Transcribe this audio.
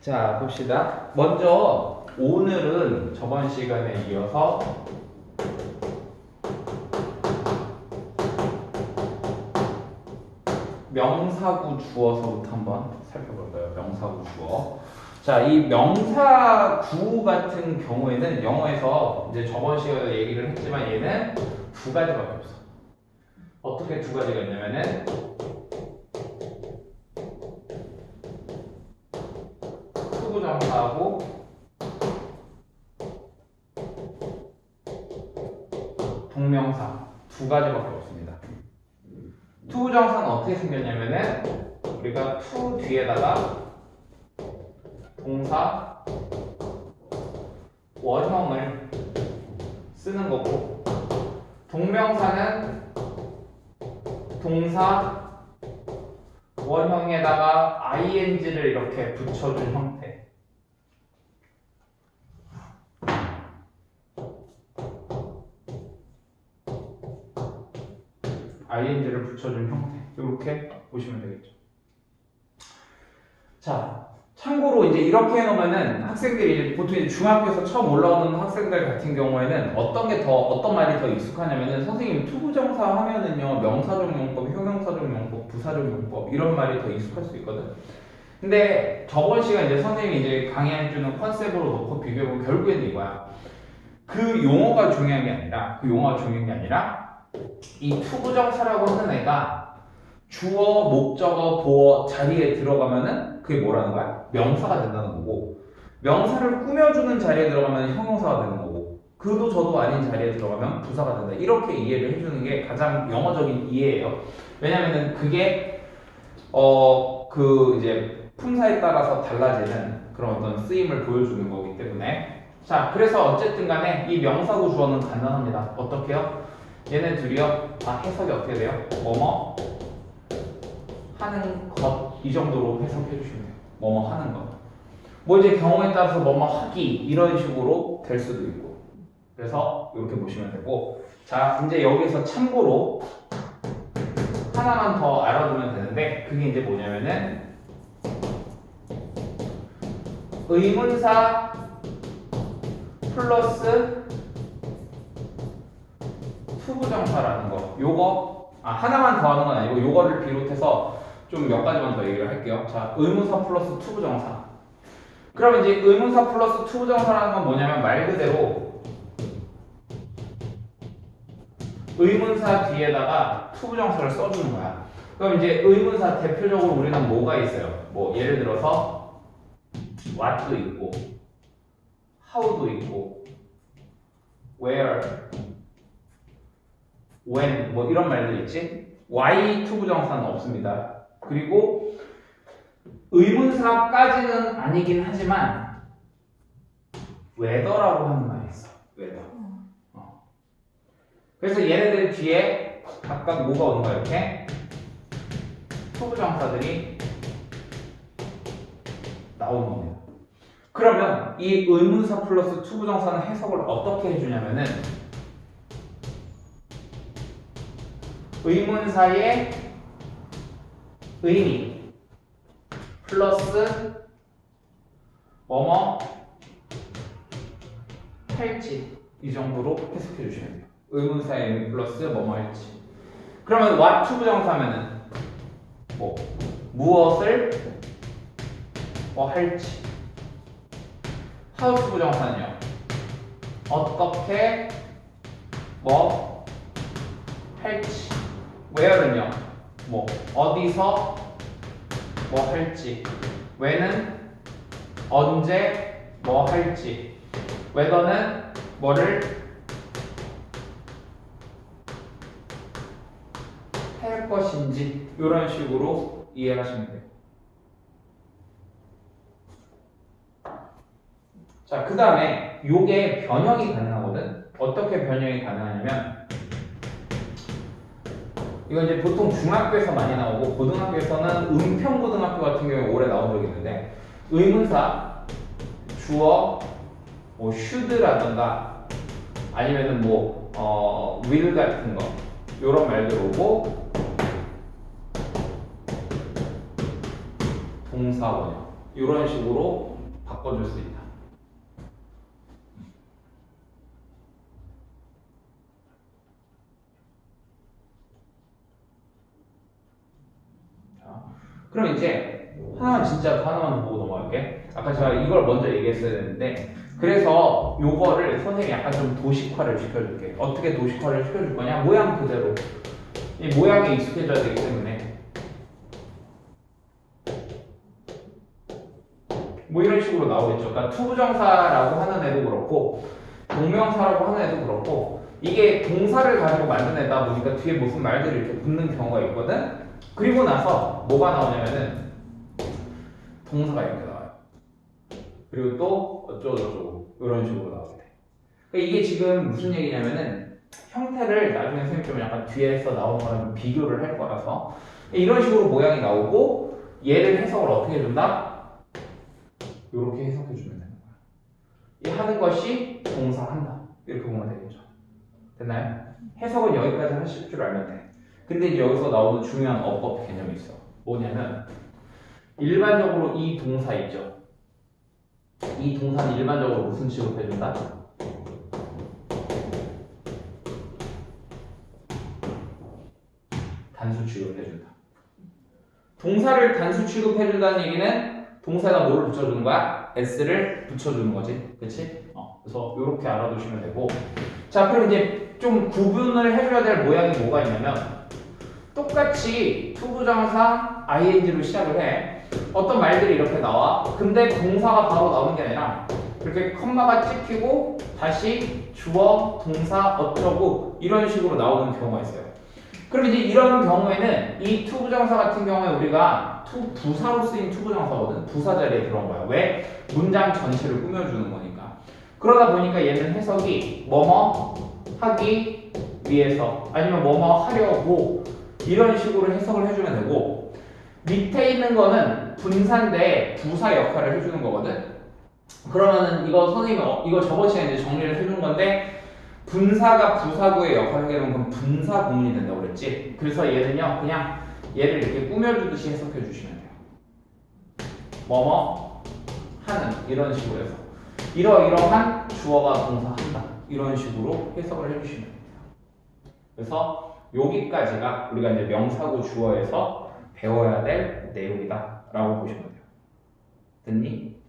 자, 봅시다. 먼저 오늘은 저번 시간에 이어서 명사구 주어서부터 한번 살펴볼까요? 명사구 주어. 자, 이 명사구 같은 경우에는 영어에서 이제 저번 시간에 얘기를 했지만 얘는 두 가지밖에 없어. 어떻게 두 가지가 있냐면은 투부정사하고 동명사 두 가지밖에 없습니다. 투부정사는 어떻게 생겼냐면은 우리가 투 뒤에다가 동사 원형을 쓰는 거고 동명사는 동사 원형에다가 ing를 이렇게 붙여준 형태. Ing를 붙여준 형태. 이렇게 보시면 되겠죠. 자, 참고로 이제 이렇게 해놓으면은 학생들이 보통 이제 중학교에서 처음 올라오는 학생들 같은 경우에는 어떤 게 더 어떤 말이 더 익숙하냐면은 선생님 투부정사 하면은요 명사적 용법, 형용사적 용법, 부사적 용법 이런 말이 더 익숙할 수 있거든. 근데 저번 시간 이제 선생님이 이제 강의해주는 컨셉으로 놓고 비교해보면 결국에는 이거야. 그 용어가 중요한 게 아니라 그 용어가 중요한 게 아니라 이 투부정사라고 하는 애가 주어, 목적어, 보어 자리에 들어가면은 그게 뭐라는 거야? 명사가 된다는 거고 명사를 꾸며주는 자리에 들어가면 형용사가 되는 거고 그도 저도 아닌 자리에 들어가면 부사가 된다 이렇게 이해를 해주는 게 가장 영어적인 이해예요 왜냐면은 그게 어 그 이제 품사에 따라서 달라지는 그런 어떤 쓰임을 보여주는 거기 때문에 자 그래서 어쨌든 간에 이 명사구 주어는 간단합니다 어떻게요? 얘네 둘이요 다 해석이 어떻게 돼요? 뭐뭐 하는 것 이 정도로 해석해 주시면 돼요. 뭐뭐 하는 것. 뭐 이제 경우에 따라서 뭐뭐 하기 이런 식으로 될 수도 있고. 그래서 이렇게 보시면 되고. 자, 이제 여기서 참고로 하나만 더 알아두면 되는데 그게 이제 뭐냐면은 의문사 플러스 투부정사라는 거. 요거 아 하나만 더 하는 건 아니고 요거를 비롯해서 좀 몇 가지만 더 얘기를 할게요. 자, 의문사 플러스 투부정사. 그럼 이제 의문사 플러스 투부정사라는 건 뭐냐면 말 그대로 의문사 뒤에다가 투부정사를 써주는 거야. 그럼 이제 의문사 대표적으로 우리는 뭐가 있어요? 뭐 예를 들어서 what도 있고 how도 있고 where when 뭐 이런 말들 있지? y 투부정사는 없습니다. 그리고 의문사까지는 아니긴 하지만 whether라고 하는 말이 있어. whether. 어. 그래서 얘네들 뒤에 각각 뭐가 오는 거야 이렇게 투부정사들이 나오는 겁니다. 그러면 이 의문사 플러스 투부정사는 해석을 어떻게 해주냐면은 의문사의 의미 플러스 뭐뭐 할지 이 정도로 해석해 주시면 돼요. 의문사의 의미 플러스 뭐뭐 할지. 그러면 what 투부정사면은 뭐 무엇을 뭐 할지. how 투부정사는요. 어떻게 뭐 할지. Where는요. 뭐 어디서 뭐 할지 when은 언제 뭐 할지 whether는 뭐를 할 것인지 이런 식으로 이해하시면 돼요. 자, 그 다음에 요게 변형이 가능하거든. 어떻게 변형이 가능하냐면 이건 이제 보통 중학교에서 많이 나오고 고등학교에서는 은평고등학교 같은 경우에 오래 나온 적이 있는데 의문사 주어 뭐 should라든가 아니면은 뭐 어, will 같은 거 이런 말들 오고 동사 원형 이런 식으로 바꿔줄 수 있다. 자, 그럼 이제 하나만 진짜 하나만 더 보고 넘어갈게. 아까 제가 이걸 먼저 얘기했어야 되는데 그래서 요거를 선생님이 약간 좀 도식화를 시켜줄게. 어떻게 도식화를 시켜줄 거냐? 모양 그대로. 이 모양에 익숙해져야 되기 때문에 뭐 이런 식으로 나오겠죠. 그러니까 투부정사라고 하는 애도 그렇고 동명사라고 하는 애도 그렇고 이게 동사를 가지고 만든 애다 보니까 뒤에 무슨 말들이 이렇게 붙는 경우가 있거든. 그리고 나서 뭐가 나오냐면은 동사가 이렇게 나와요. 그리고 또 어쩌고저쩌고 이런 식으로 나오게 돼. 그러니까 이게 지금 무슨 얘기냐면은 형태를 나중에 선생님 좀 약간 뒤에서 나오는 거랑 좀 비교를 할 거라서 이런 식으로 모양이 나오고 얘를 해석을 어떻게 해준다? 이렇게 해석해 주면 되는 거야. 이 하는 것이 동사한다. 이렇게 보면 되겠죠. 됐나요? 해석은 여기까지 하실 줄 알면 돼. 근데 이제 여기서 나오는 중요한 어법 개념이 있어. 뭐냐면 일반적으로 이 동사 있죠. 이 동사는 일반적으로 무슨 취급해준다? 단수 취급해준다. 동사를 단수 취급해준다는 얘기는 동사에다 뭐를 붙여주는 거야? s를 붙여주는 거지. 그치? 어, 그래서 이렇게 알아두시면 되고. 자, 그럼 이제 좀 구분을 해줘야 될 모양이 뭐가 있냐면, 똑같이 투부정사 ing로 시작을 해. 어떤 말들이 이렇게 나와. 근데 동사가 바로 나오는 게 아니라, 이렇게 컴마가 찍히고, 다시 주어, 동사, 어쩌고, 이런 식으로 나오는 경우가 있어요. 그럼 이제 이런 경우에는 이 투부정사 같은 경우에 우리가 투 부사로 쓰인 투부정사거든. 부사 자리에 들어온 거야. 왜? 문장 전체를 꾸며주는 거니까. 그러다 보니까 얘는 해석이 뭐뭐 하기 위해서 아니면 뭐뭐 하려고 이런 식으로 해석을 해주면 되고 밑에 있는 거는 분사인데 부사 역할을 해주는 거거든. 그러면은 이거 선생님이 어- 이거 저번 시간에 정리를 해준 건데 분사가 부사구의 역할을 하게 되면 그럼 분사 구문이 된다고 그랬지. 그래서 얘는요 그냥 얘를 이렇게 꾸며주듯이 해석해 주시면 돼요. 뭐뭐 하는 이런 식으로 해서 이러이러한 주어가 동사한다 이런 식으로 해석을 해주시면 돼요. 그래서 여기까지가 우리가 이제 명사구 주어에서 배워야 될 내용이다 라고 보시면 돼요. 됐니?